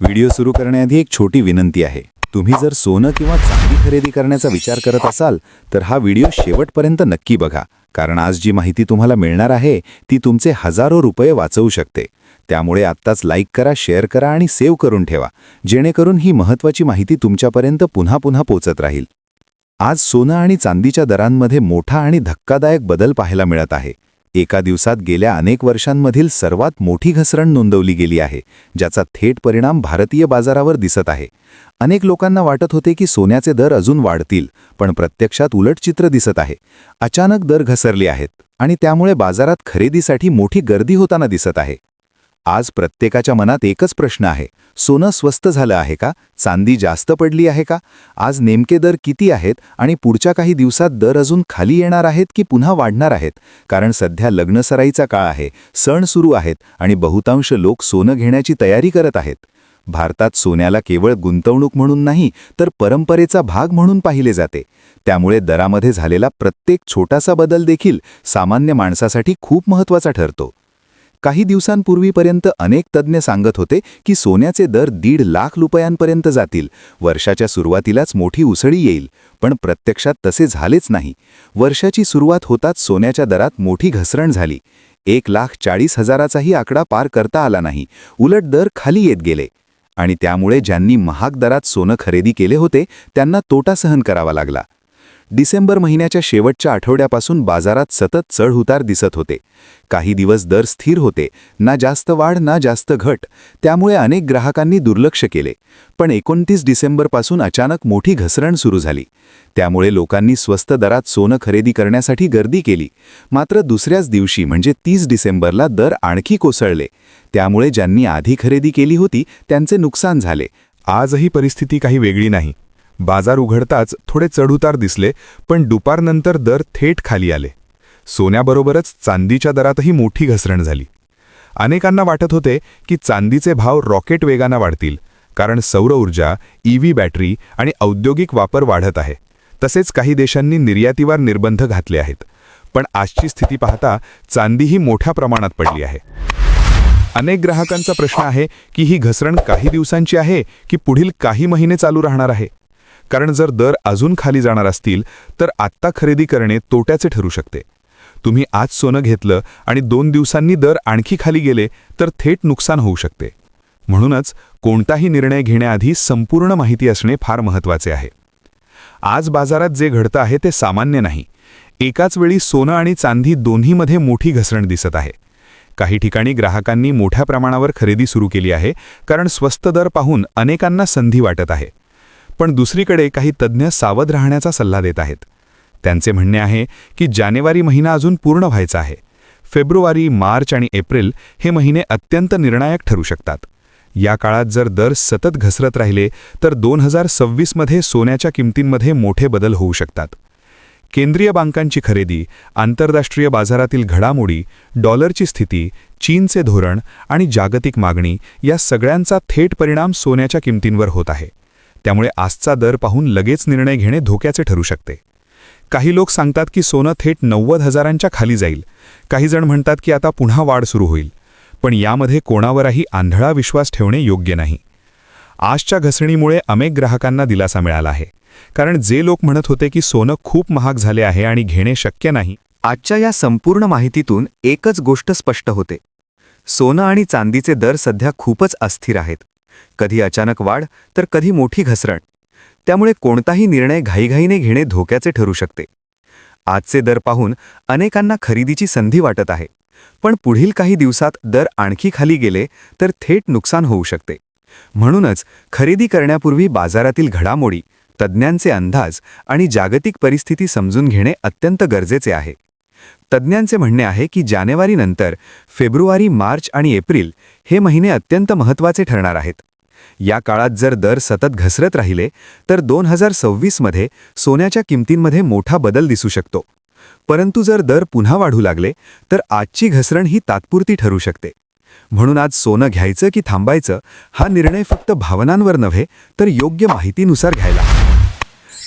Video सुरू करण्याआधी एक छोटी विनंती आहे. तुम्ही जर सोनं किंवा चांदी खरेदी करण्याचा विचार करत असाल तर हा व्हिडिओ शेवटपर्यंत नक्की बघा. कारण आज जी माहिती तुम्हाला मिळणार आहे ती तुमचे हजारो रुपये वाचवू शकते. त्यामुळे आत्ताच लाईक करा शेअर करा आणि सेव्ह करून ठेवा. जेणेकरून ही महत्त्वाची माहिती तुमच्यापर्यंत पुन्हा पुन्हा पोचत राहील. आज सोनं आणि चांदीच्या दरांमध्ये मोठा आणि धक्कादायक बदल पाहायला मिळत आहे. एका दिवसात गेल्या अनेक वर्षांमधील सर्वात मोठी घसरण नोंदवली गेली आहे ज्याचा थेट परिणाम भारतीय बाजारावर दिसत आहे. अनेक लोकांना वाटत होते की सोन्याचे दर अजून वाढतील पण प्रत्यक्षात उलट चित्र दिसत आहे. अचानक दर घसरले आहेत आणि त्यामुळे बाजारात खरेदीसाठी मोठी गर्दी होताना दिसत आहे. आज प्रत्येकाच्या मनात एकच प्रश्न आहे. सोनं स्वस्त झालं आहे का? चांदी जास्त पडली आहे का? आज नेमके दर किती आहेत आणि पुढच्या काही दिवसात दर अजून खाली येणार आहेत की पुन्हा वाढणार आहेत? कारण सध्या लग्नसराईचा काळ आहे सण सुरू आहेत आणि बहुतांश लोक सोनं घेण्याची तयारी करत आहेत. भारतात सोन्याला केवळ गुंतवणूक म्हणून नाही तर परंपरेचा भाग म्हणून पाहिले जाते. त्यामुळे दरामध्ये झालेला प्रत्येक छोटासा बदल देखील सामान्य माणसासाठी खूप महत्त्वाचा ठरतो. काही दिवसांपूर्वीपर्यंत अनेक तज्ज्ञ सांगत होते की सोन्याचे दर दीड लाख रुपयांपर्यंत जातील. वर्षाच्या सुरुवातीलाच मोठी उसळी येईल. पण प्रत्यक्षात तसे झालेच नाही. वर्षाची सुरुवात होताच सोन्याच्या दरात मोठी घसरण झाली. एक लाख चाळीस हजाराचाही आकडा पार करता आला नाही. उलट दर खाली येत गेले. आणि त्यामुळे ज्यांनी महाग दरात सोनं खरेदी केले होते त्यांना तोटा सहन करावा लागला. डिसेंबर महिन्याच्या शेवटच्या आठवड्यापासून बाजारात सतत चढउतार दिसत होते. काही दिवस दर स्थिर होते. ना जास्त वाढ ना जास्त घट. त्यामुळे अनेक ग्राहकांनी दुर्लक्ष केले. पण एकोणतीस डिसेंबरपासून अचानक मोठी घसरण सुरू झाली. त्यामुळे लोकांनी स्वस्त दरात सोनं खरेदी करण्यासाठी गर्दी केली. मात्र दुसऱ्याच दिवशी म्हणजे तीस डिसेंबरला दर आणखी कोसळले. त्यामुळे ज्यांनी आधी खरेदी केली होती त्यांचे नुकसान झाले. आजही परिस्थिती काही वेगळी नाही. बाजार उघडताच थोडे चढउतार दिसले पण दुपारनंतर दर थेट खाली आले. सोन्याबरोबरच चांदीच्या दरातही मोठी घसरण झाली. अनेकांना वाटत होते की चांदीचे भाव रॉकेट वेगानं वाढतील कारण सौरऊर्जा ईव्ही बॅटरी आणि औद्योगिक वापर वाढत आहे. तसेच काही देशांनी निर्यातीवर निर्बंध घातले आहेत. पण आजची स्थिती पाहता चांदीही मोठ्या प्रमाणात पडली आहे. अनेक ग्राहकांचा प्रश्न आहे की ही घसरण काही दिवसांची आहे की पुढील काही महिने चालू राहणार आहे? कारण जर दर अजून खाली जाणार असतील तर आत्ता खरेदी करणे तोट्याचे ठरू शकते. तुम्ही आज सोनं घेतलं आणि दोन दिवसांनी दर आणखी खाली गेले तर थेट नुकसान होऊ शकते. म्हणूनच कोणताही निर्णय घेण्याआधी संपूर्ण माहिती असणे फार महत्त्वाचे आहे. आज बाजारात जे घडतं आहे ते सामान्य नाही. एकाच वेळी सोनं आणि चांदी दोन्हीमध्ये मोठी घसरण दिसत आहे. काही ठिकाणी ग्राहकांनी मोठ्या प्रमाणावर खरेदी सुरू केली आहे कारण स्वस्त दर पाहून अनेकांना संधी वाटत आहे. पण दुसरीकडे काही तज्ज्ञ सावध राहण्याचा सल्ला देत आहेत. त्यांचे म्हणणे आहे की जानेवारी महिना अजून पूर्ण व्हायचा आहे. फेब्रुवारी मार्च आणि एप्रिल हे महिने अत्यंत निर्णायक ठरू शकतात. या काळात जर दर सतत घसरत राहिले तर दोन हजार सव्वीसमध्ये सोन्याच्या किमतींमध्ये मोठे बदल होऊ शकतात. केंद्रीय बँकांची खरेदी आंतरराष्ट्रीय बाजारातील घडामोडी डॉलरची स्थिती चीनचे धोरण आणि जागतिक मागणी या सगळ्यांचा थेट परिणाम सोन्याच्या किमतींवर होत आहे. त्यामुळे आजचा दर पाहून लगेच निर्णय घेणे धोक्याचे ठरू शकते. काही लोक सांगतात की सोनं थेट नव्वद हजारांच्या खाली जाईल. काही जण म्हणतात की आता पुन्हा वाढ सुरू होईल. पण यामध्ये कोणावरही आंधळा विश्वास ठेवणे योग्य नाही. आजच्या घसरणीमुळे अनेक ग्राहकांना दिलासा मिळाला आहे. कारण जे लोक म्हणत होते की सोनं खूप महाग झाले आहे आणि घेणे शक्य नाही आजच्या या संपूर्ण माहितीतून एकच गोष्ट स्पष्ट होते. सोनं आणि चांदीचे दर सध्या खूपच अस्थिर आहेत. कधी अचानक वाढ तर कधी मोठी घसरण. त्यामुळे कोणताही निर्णय घाईघाईने घेणे धोक्याचे ठरू शकते. आजचे दर पाहून अनेकांना खरेदीची संधी वाटत आहे. पण पुढील काही दिवसात दर आणखी खाली गेले तर थेट नुकसान होऊ शकते. म्हणूनच खरेदी करण्यापूर्वी बाजारातील घडामोडी तज्ज्ञांचे अंदाज आणि जागतिक परिस्थिती समजून घेणे अत्यंत गरजेचे आहे. तज्ज्ञांचे म्हणणे आहे की जानेवारीनंतर फेब्रुवारी मार्च आणि एप्रिल हे महिने अत्यंत महत्त्वाचे ठरणार आहेत. या काळात जर दर सतत घसरत राहिले तर दोन हजार सव्वीसमध्ये सोन्याच्या किमतींमध्ये मोठा बदल दिसू शकतो. परंतु जर दर पुन्हा वाढू लागले तर आजची घसरण ही तात्पुरती ठरू शकते. म्हणून आज सोनं घ्यायचं की थांबायचं हा निर्णय फक्त भावनांवर नव्हे तर योग्य माहितीनुसार घ्यायला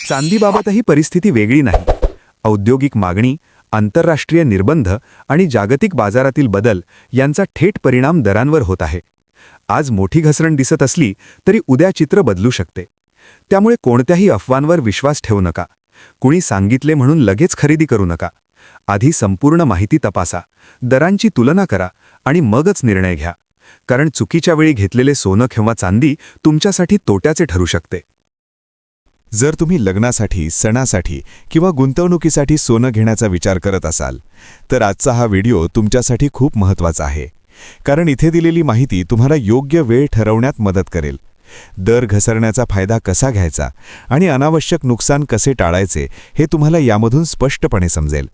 चांदीबाबतही परिस्थिती वेगळी नाही. औद्योगिक मागणी आंतरराष्ट्रीय निर्बंध आणि जागतिक बाजारातील बदल यांचा थेट परिणाम दरांवर होत आहे. आज मोठी घसरण दिसत असली तरी उद्या चित्र बदलू शकते. त्यामुळे कोणत्याही अफवांवर विश्वास ठेवू नका. कुणी सांगितले म्हणून लगेच खरेदी करू नका. आधी संपूर्ण माहिती तपासा. दरांची तुलना करा आणि मगच निर्णय घ्या. कारण चुकीच्या वेळी घेतलेले सोनं किंवा चांदी तुमच्यासाठी तोट्याचे ठरू शकते. जर तुम्ही लग्नासाठी सणासाठी किंवा गुंतवणुकीसाठी सोनं घेण्याचा विचार करत असाल तर आजचा हा व्हिडिओ तुमच्यासाठी खूप महत्त्वाचा आहे. कारण इथे दिलेली माहिती तुम्हाला योग्य वेळ ठरवण्यात मदत करेल. दर घसरण्याचा फायदा कसा घ्यायचा आणि अनावश्यक नुकसान कसे टाळायचे हे तुम्हाला यामधून स्पष्टपणे समजेल.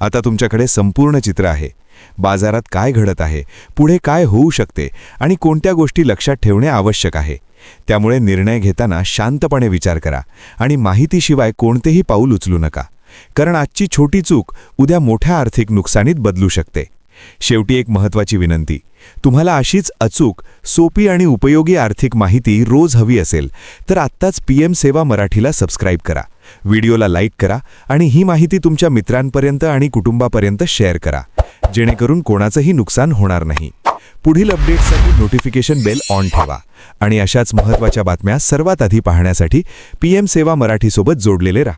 आता तुमच्याकडे संपूर्ण चित्र आहे. बाजारात काय घडत आहे पुढे काय होऊ शकते आणि कोणत्या गोष्टी लक्षात ठेवणे आवश्यक आहे त्यामुळे निर्णय घेताना शांतपणे विचार करा आणि माहितीशिवाय कोणतेही पाऊल उचलू नका कारण आजची छोटी चूक उद्या मोठ्या आर्थिक नुकसानीत बदलू शकते. शेवटी एक महत्त्वाची विनंती तुम्हाला अशीच अचूक सोपी आणि उपयोगी आर्थिक माहिती रोज हवी असेल तर आत्ताच पी एम सेवा मराठीला सबस्क्राईब करा व्हिडिओला लाईक करा आणि ही माहिती तुमच्या मित्रांपर्यंत आणि कुटुंबापर्यंत शेअर करा. जेणेकरून कोणाचंही नुकसान होणार नाही. पुढील अपडेट्ससाठी नोटिफिकेशन बेल ऑन ठेवा आणि अशाच महत्त्वाच्या बातम्या सर्वात आधी पाहण्यासाठी पी एम सेवा मराठीसोबत जोडलेले राहा.